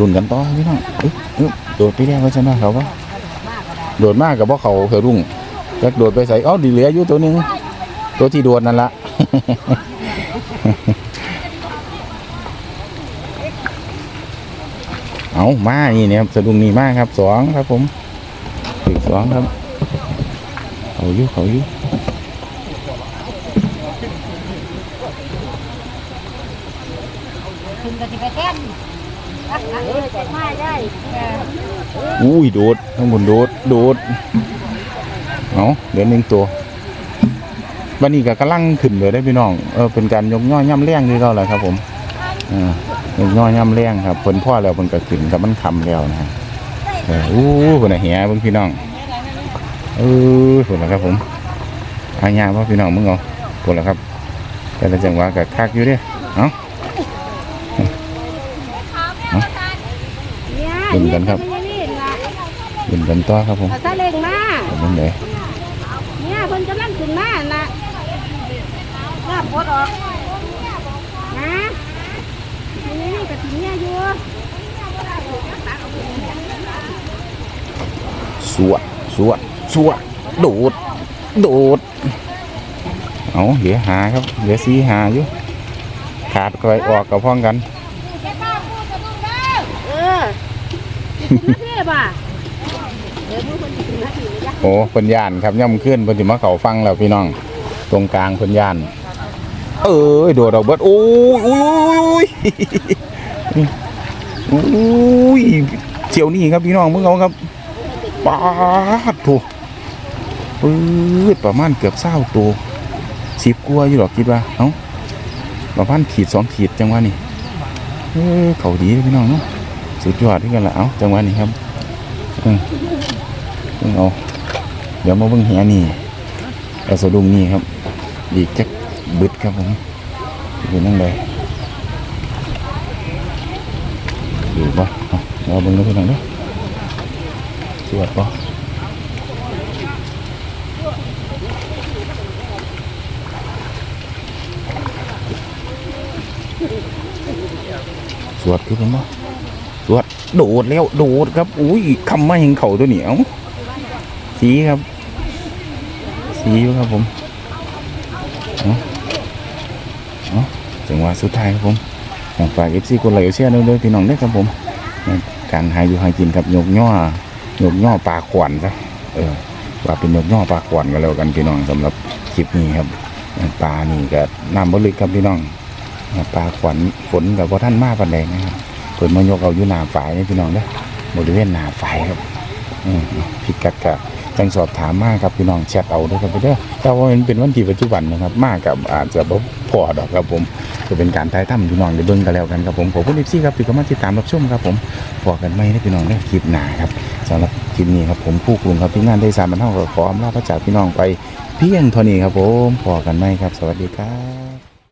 รุ่นกันต่อพี่น้องโดดไปแล้วว่าชนะเขาปะโดดมากกับว่าเขาเขารุ่งจักโดดไปใส่เอ้าดีเหลืออยู่ตัวนึงตัวที่โดดนั่นละเอามานี่เนี่ยครับสะดุ้งนี่มากครับสองครับผมถึงสองครับเขาอยู่เขาอยู่ถึงกะไปแก้ อุ้ยโดดข้างบนโดดโดดเอาเดี๋ยวหนึ่งตัววันนี้ก็กำลังขึ้นเลยได้พี่น้องเออเป็นการยกย่อยย่ำแรงด้วยเราแหละครับ ผมอ่ายกย่อยย่ำแรงครับเพิ่นพ่อแล้วเพิ่นก็ขึ้นกับมันคำแล้วนะเอออู้คนน่ะเหียเบิ่งพี่น้องเออคนละครับ ผมอายาว่าพี่น้องมึงเอาคนละครับ แต่ละจังหวะก็คักอยู่เด้เอ้า เนี่ย เบิ่ง กันครับนี่ล่ะเดินกันต่อครับผมเอาซาเล้งมาขอบคุณเลยเนี่ยเพิ่นกำลังขึ้นมาน่ะว่าปลดออกนะนี่นี่กะสิเนี่ยอยู่สวดสวดสวดโดดโดดเอาเหลือหาครับเหลือสีหาอยู่ขาดก็ไปออกกับพ้องกัน เออขึ้นมา เทียบอะโอ้เพิ่นย่านครับย่ำขึ้นเพิ่นสิมาเขาฟังแล้วพี่น้อง ตรงกลางเพิ่นย่าน เอ้ยโดดออกเบิดโอ้ยโอ้ยโอ้ยโอ้ยเจียวนี่ครับพี่น้องมึงเอาครับปาดถูกปื๊ดประมาณเกือบเศร้าตัวสิบกลัวอยู่หรอกคิดว่าเอ้าประมาณขีดสองขีดจังวะนี้เออเขาดีพี่น้องเนาะ สุดยอดที่กันละเอาจังหวะนี้ครับเพิ่งเอาเดี๋ยวมาเบิ่งแหนี่เอาสะดุ้งนี่ครับ อีกจักบึดครับผมอยู่นั่งเลยอยู่ปะเราเบิ่งดูพี่น้องด้อสวดปะสวดคือผมปะ สวดโดดแล้วโดดครับ อุ้ยคำไม่เห็นเข่าตัวเหนียว สีครับ สีครับผมจังหวะสุดท้ายครับผมอยากฝากเอฟซีคนไหลเชียร์ด้วยพี่น้องด้วยครับผมการหาอยู่หากินกับยกย่อยกย่อปลาขวัญซะเออว่าเป็นยกย่อปลาขวัญก็แล้วกันพี่น้องสำหรับคลิปนี้ครับปลานี่ก็น้ำบริกครับพี่น้องปลาขวัญฝนกับพ่ท่านมาปันแดงนะครับ เปิดมายกเอาอยู่หน้าฝ่ายนี่พี่น้องเด้อบริเวณหน้าฝ่ายครับอืมพิกัดกับจังสอบถามมากครับพี่น้องแชทเอาด้วยครับพี่เด้อแต่ว่ามันเป็นวันที่ปัจจุบันนะครับ มากกับอาจจะบ่พอดอกครับผมจะเป็นการถ่ายทำพี่น้องได้เบิ่งกันแล้วกันครับผมขอบคุณอีกซี่ครับที่เข้ามาติดตามรับชมครับผมพอกันไหมนะพี่น้องในคลิปหน้าครับสำหรับคลิปนี้ครับผมผู้กลุ่มครับที่งานได้สารบรรเทาก็ขออำลาพระจากพี่น้องไปเพียงเท่านี้ครับผมพอกันไหมครับ สวัสดีครับ